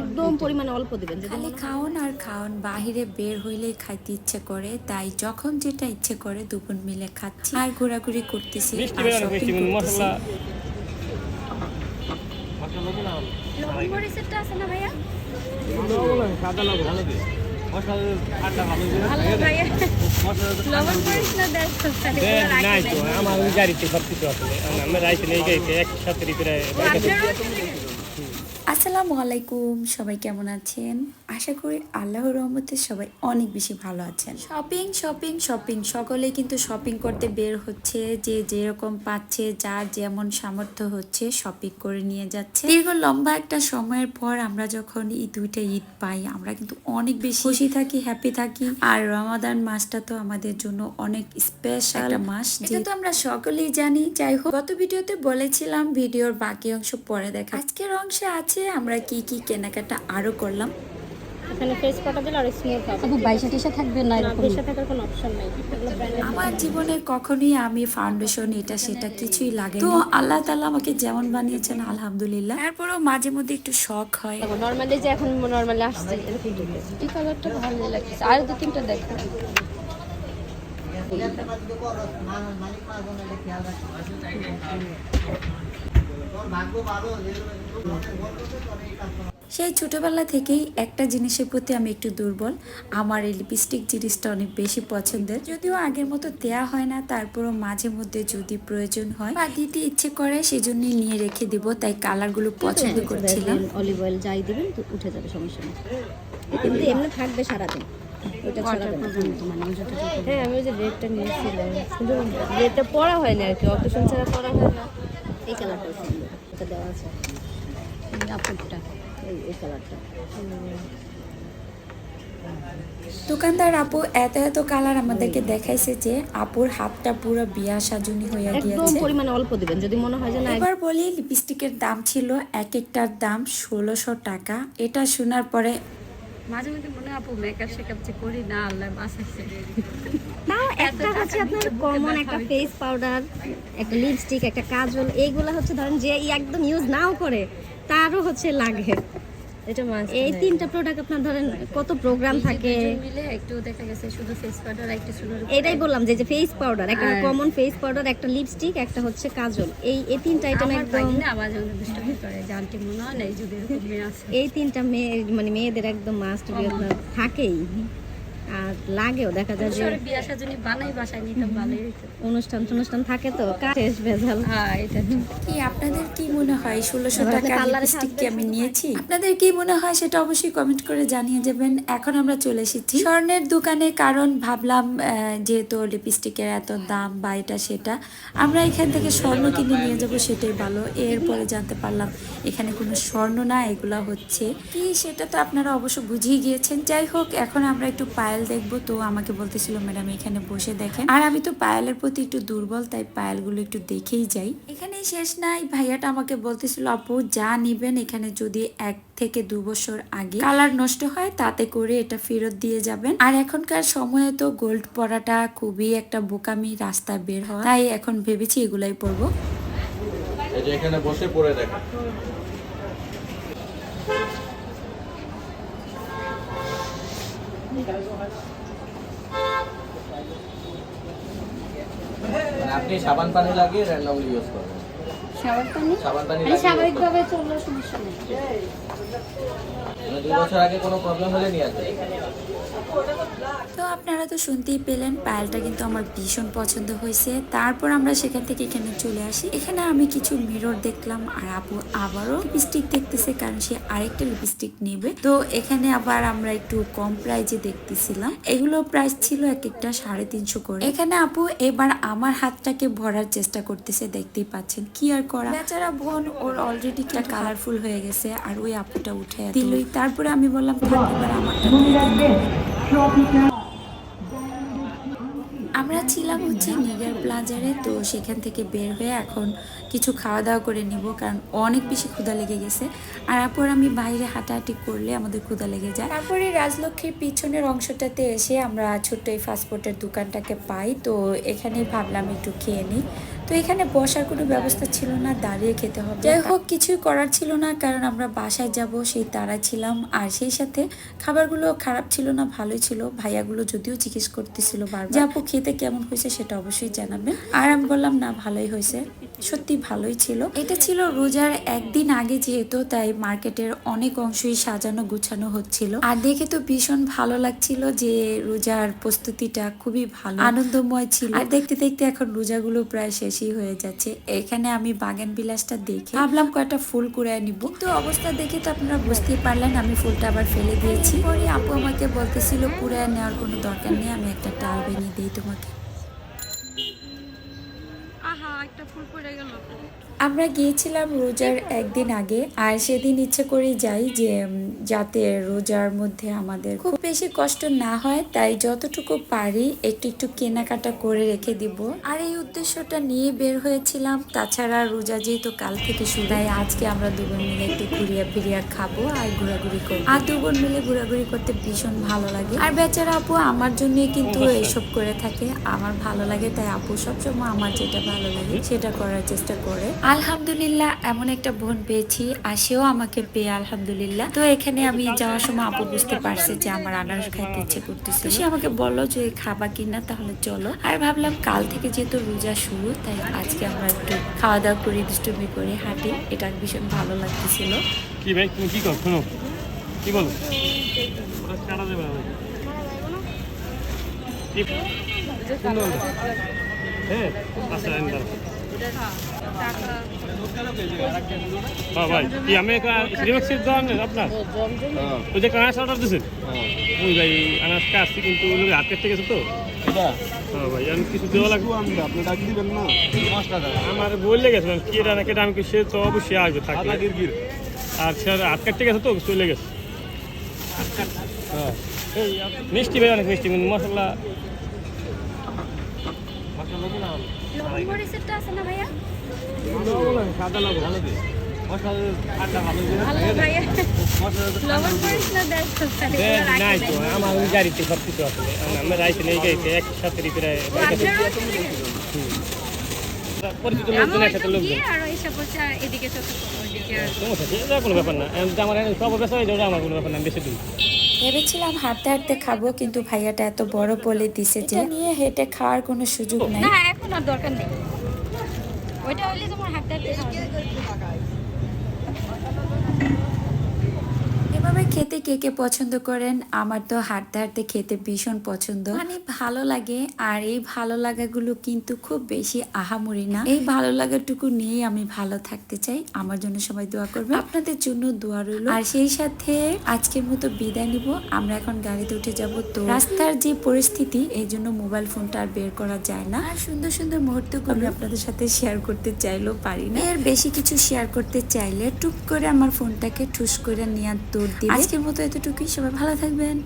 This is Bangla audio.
একদম পরিমাণে অল্প দিবেন খালি খাওন আর খাওন বাহিরে বের হইলেই খাইতে ইচ্ছে করে তাই যখন যেটা ইচ্ছে করে দুপুর মিলে খাচ্ছি। আর ঘোরাঘুরি করতেছি মরিচেরটা আছে না ভাইয়া? নাই তো আমার গাড়িতে সব কিছু আছে। আমরা রাইতে নিয়ে গেছি। একসাথে আসসালামু আলাইকুম সবাই কেমন আছেন? আশা করি আল্লাহর রহমতে সবাই অনেক বেশি ভালো আছেন। শপিং শপিং শপিং সকলে কিন্তু শপিং করতে বের হচ্ছে যে যেরকম পাচ্ছে যার যেমন সামর্থ্য হচ্ছে শপিং করে নিয়ে যাচ্ছে। দীর্ঘ লম্বা একটা সময়ের পর আমরা যখন এই দুইটা ঈদ পাই আমরা কিন্তু অনেক বেশি খুশি থাকি হ্যাপি থাকি। আর রমাদান মাসটা তো আমাদের জন্য অনেক স্পেশাল মাস। যেহেতু আমরা সকলেই জানি। যাই হোক গত ভিডিওতে বলেছিলাম ভিডিওর বাকি অংশ পরে দেখা আজকের অংশে আছে আমরা কি কি কেনাকাটা আরও করলাম। এখানে ফেস কটা দিলে আর স্মুথ হবে। আপু বাইশে টিশা থাকবে না না এরকম বেশি থাকার কোনো অপশন নাই। আমার জীবনে কখনোই আমি ফাউন্ডেশন এটা সেটা কিছুই লাগে তো আল্লাহ তাআলা আমাকে যেমন বানিয়েছেন আলহামদুলিল্লাহ। তারপরেও মাঝে মধ্যে একটু শখ হয়। নর্মালি যে এখন নর্মালি আসছে এই কালারটা ভালো লাগছে। আর দু তিনটা দেখো। সেই ছোটবেলা থেকেই একটা জিনিসের প্রতি আমি একটু দুর্বল। আমার এই লিপস্টিক জিনিসটা অনেক বেশি পছন্দের। যদিও আগের মতো দেয়া হয় না তারপরও মাঝে মধ্যে যদি প্রয়োজন হয় বা দিতে ইচ্ছে করে সেজন্যই নিয়ে রেখে দিব তাই কালারগুলো পছন্দ করছিলাম। অলিভ অয়েল যাই দিবেন তো উঠে যাবে সমস্যা নেই। কিন্তু এমনি থাকবে সারাদিন। ওটা ছড়াবে হ্যাঁ আমি ওই যে রেডটা নিয়েছিলাম। রেডটা পরা হয়নি আর কি অকেশন ছাড়া পরা হয় না এই কালারটা সুন্দর এটা দেওয়া আছে। আপুরটা এই এই কালারটা। দোকানদার আপু এত এত কালার আমাদেরকে দেখাইছে যে আপুর হাতটা পুরো বিয়া সাজুনি হয়ে গিয়েছে। পরিমাণে অল্প দিবেন যদি মনে হয় যে না এবার বলি লিপস্টিকের দাম ছিল এক একটার দাম ষোলোশো টাকা। এটা শোনার পরে মাঝে মধ্যে মনে আপু মেকআপ শেকআপ যে করি না আল্লাহ বাঁচাইছে তাও একটা হচ্ছে আপনার কমন একটা ফেস পাউডার একটা লিপস্টিক একটা কাজল এইগুলো হচ্ছে ধরেন যে একদম ইউজ নাও করে তারও হচ্ছে লাগে। এটা মাস্ট এই তিনটা প্রোডাক্ট আপনার ধরেন কত প্রোগ্রাম থাকে? মিলে একটু দেখা গেছে শুধু ফেস পাউডার একটা এটাই বললাম যে যে ফেস পাউডার একটা কমন ফেস পাউডার একটা লিপস্টিক একটা হচ্ছে কাজল। এই এই তিনটা আইটেম একদম আমার দুষ্টামি করে জানতে মনে হয় না এই যুগের এই তিনটা মেয়ে মানে মেয়েদের একদম মাস্ট থাকেই। আর লাগেও দেখা যায় যে বিয়া সাজনি বানাই বাসায় নিতাম ভালোই অনুষ্ঠান অনুষ্ঠান থাকে তো শেষ ভেজাল। হ্যাঁ এটা কি আপনাদের কি মনে হয় ষোলোশো এ লিপস্টিক কি আমি নিয়েছি? আপনাদের কি মনে হয় সেটা অবশ্যই কমেন্ট করে জানিয়ে যাবেন। এখন আমরা চলে এসেছি স্বর্ণের দোকানে কারণ ভাবলাম যেহেতু লিপস্টিকের এত দাম বা এটা সেটা আমরা এখান থেকে স্বর্ণ কিনে নিয়ে যাব সেটাই ভালো। এরপরে জানতে পারলাম এখানে কোনো স্বর্ণ না এগুলা হচ্ছে। কি সেটা তো আপনারা অবশ্য বুঝিয়ে গিয়েছেন। যাই হোক এখন আমরা একটু পায়েল দেখব। তো আমাকে বলতেছিল, ম্যাডাম, এখানে বসে দেখেন। আর আমি তো পায়েলের প্রতি একটু দুর্বল, তাই পায়েলগুলো একটু দেখেই যাই। এখানেই শেষ নাই। ভাইয়াটা আমাকে বলতেছিল, আপু, যা নিবেন এখানে যদি এক থেকে দু বছর আগে কালার নষ্ট হয়, তাতে করে এটা ফেরত দিয়ে যাবেন। আর এখনকার সময়ে তো গোল্ড পরাটা খুবই একটা বোকামি রাস্তা বের হয় তাই এখন ভেবেছি এগুলাই পরবো। এখানে বসে পড়ে দেখা আপনি সাবান পানি লাগিয়ে র্যান্ডমলি ইউজ করবেন সাবান পানি? সাবান পানি মানে স্বাভাবিকভাবে চললে সমস্যা নেই। মানে আসবেন তো আপনারা তো শুনতেই পেলেন, পায়েলটা কিন্তু আমার ভীষণ পছন্দ হয়েছে। তারপর আমরা সেখান থেকে এখানে চলে আসি। এখানে আমি কিছু মিরর দেখলাম আর আপু আবারও লিপস্টিক দেখতেছে কারণ সে আরেকটা লিপস্টিক নেবে। তো এখানে আবার আমরা একটু কম প্রাইজে দেখতেছিলাম। এগুলো প্রাইস ছিল এক একটা সাড়ে তিনশো করে। এখানে আপু এবার আমার হাতটাকে ভরার চেষ্টা করতেছে, দেখতেই পাচ্ছেন। কি আর করা? বেচারা বোন, ওর অলরেডি কালারফুল হয়ে গেছে আর ওই আপুটা উঠে দিলই তারপরে আমি বললাম আমরা ছিলাম হচ্ছে নিগার প্লাজারে, তো সেখান থেকে বের হয়ে এখন কিছু খাওয়া দাওয়া করে নিব, কারণ অনেক বেশি ক্ষুধা লেগে গেছে। আর তারপর আমি বাইরে হাঁটাহাঁটি করলে আমাদের ক্ষুধা লেগে যায়। তারপরে রাজলক্ষ্মীর পিছনের অংশটাতে এসে আমরা ছোট্ট এই ফাস্টফুডের দোকানটাকে পাই, তো এখানেই ভাবলাম একটু খেয়ে নিই। তো এখানে বসার কোনো ব্যবস্থা ছিল না, দাঁড়িয়ে খেতে হবে। যাই হোক, কিছুই করার ছিল না, কারণ আমরা বাসায় যাব, সেই তারা ছিলাম। আর সেই সাথে খাবারগুলো খারাপ ছিল না, ভালোই ছিল। ভাইয়াগুলো যদিও জিজ্ঞেস করতেছিল বারবার। যে আপু, খেতে কেমন হয়েছে সেটা অবশ্যই জানাবেন। আর আমি বললাম, না, ভালোই হয়েছে। সত্যি ভালোই ছিল। এটা ছিল রোজার একদিন আগে যেহেতু, তাই মার্কেটের অনেক অংশই সাজানো গুছানো হচ্ছিল। আর দেখে তো ভীষণ ভালো লাগছিল যে রোজার প্রস্তুতিটা খুবই ভালো, আনন্দময় ছিল। আর দেখতে দেখতে এখন রোজাগুলো প্রায় শেষই হয়ে যাচ্ছে। এখানে আমি বাগান বিলাসটা দেখে ভাবলাম কয়েকটা ফুল কুড়ায় নিব। তো অবস্থা দেখে তো আপনারা বুঝতেই পারলেন, আমি ফুলটা আবার ফেলে দিয়েছি। পরে আপু আমাকে বলতেছিল, কুড়ায় নেওয়ার কোনো দরকার নেই, আমি একটা টাল বেনিয়ে দিই তোমাকে। আহা, একটা ফুল পড়ে গেল আমরা গিয়েছিলাম রোজার একদিন আগে, আর সেদিন ইচ্ছে করে যাই যে যাতে রোজার মধ্যে আমাদের খুব বেশি কষ্ট না হয়, তাই যতটুকু পারি একটু একটু কেনাকাটা করে রেখে দিব। আর এই উদ্দেশ্যটা নিয়ে বের হয়েছিলাম। তাছাড়া রোজা যেহেতু কাল থেকে শুরু, তাই আজকে আমরা দুজন মিলে একটু ঘুরিয়া ফিরিয়া খাব আর ঘোরাঘুরি করব। আর দুজন মিলে ঘোরাঘুরি করতে ভীষণ ভালো লাগে। আর বেচারা আপু আমার জন্য কিন্তু এইসব করে থাকে। আমার ভালো লাগে, তাই আপু সবসময় আমার যেটা ভালো লাগে সেটা করার চেষ্টা করে। আলহামদুলিল্লাহ এমন একটা বোন পেয়েছি আর সেও আমাকে পেয়ে আলহামদুলিল্লাহ তো এখানে আমি যাওয়ার সময় আপু বুঝতে পারছে যে আমার আনারস খাইতে ইচ্ছে করতেছে তো সে আমাকে বলল যে খাবা কিনা তাহলে চলো আর ভাবলাম কাল থেকে যেহেতু রোজা শুরু তাই আজকে আমরা একটু খাওয়া দাওয়া করি দুষ্টুমি করে হাঁটি এটা ভীষণ ভালো লাগতেছিল কি ভাই তুমি কি কর শোনো কি বলো ওরা ছাড়া দেবে ভাই। কি? সুন্দর তো। হ্যাঁ আচ্ছা হ্যাঁ ভাই। কি আমি রিমেক্সের দোকান আপনার? ওই যে কানাস অর্ডার দিয়েছেন ওই ভাই কিন্তু হাত কেটে গেছে তো হ্যাঁ ভাই আমি কিছু দেওয়া লাগবে। আমি আপনি ডাক দিবেন না। আমার বললে গেছিলাম কি এটা না কেটে আমি কি সে তো অবশ্যই আসবে থাকলে আর সে হাত কাটতে গেছে তো চলে গেছে। হ্যাঁ। মিষ্টি ভাই অনেক মিষ্টি কিন্তু মশলা মশলা মরিচেরটা আছে না ভাইয়া? সাদা ভালো আমার গাড়িতে সব কিছু আছে। আমরা রাইতে একসাথে পরিচিত লোকজন একসাথে লোকজন। সমস্যা কোনো ব্যাপার না। আমার সব ব্যবসা আমার কোনো ব্যাপার না বেশি দিন ভেবেছিলাম হাঁটতে হাঁটতে খাব কিন্তু ভাইয়াটা এত বড় বলে দিছে যে নিয়ে হেঁটে খাওয়ার কোনো সুযোগ নাই। না এখন আর দরকার নেই। ওইটা হইলে তোমার হাঁটতে হাতে খেতে কে কে পছন্দ করেন? আমার তো হাঁটতে হাঁটতে খেতে ভীষণ পছন্দ। মানে ভালো লাগে আর এই ভালো লাগাগুলো কিন্তু খুব বেশি আহামরি না। এই ভালো লাগাটুকু নিয়েই আমি ভালো থাকতে চাই। আমার জন্য সবাই দোয়া করবে আপনাদের জন্য দোয়া রইল। আর সেই সাথে আজকের মতো বিদায় নিব। আমরা এখন গাড়িতে উঠে যাব। তো রাস্তার যে পরিস্থিতি এই জন্য মোবাইল ফোনটা আর বের করা যায় না। আর সুন্দর সুন্দর মুহূর্তগুলো আমি আপনাদের সাথে শেয়ার করতে চাইলেও পারি না। এর বেশি কিছু শেয়ার করতে চাইলে টুক করে আমার ফোনটাকে ঠুস করে নিয়ে দৌড় দিই আজকের মতো এতটুকুই। সবাই ভালো থাকবেন।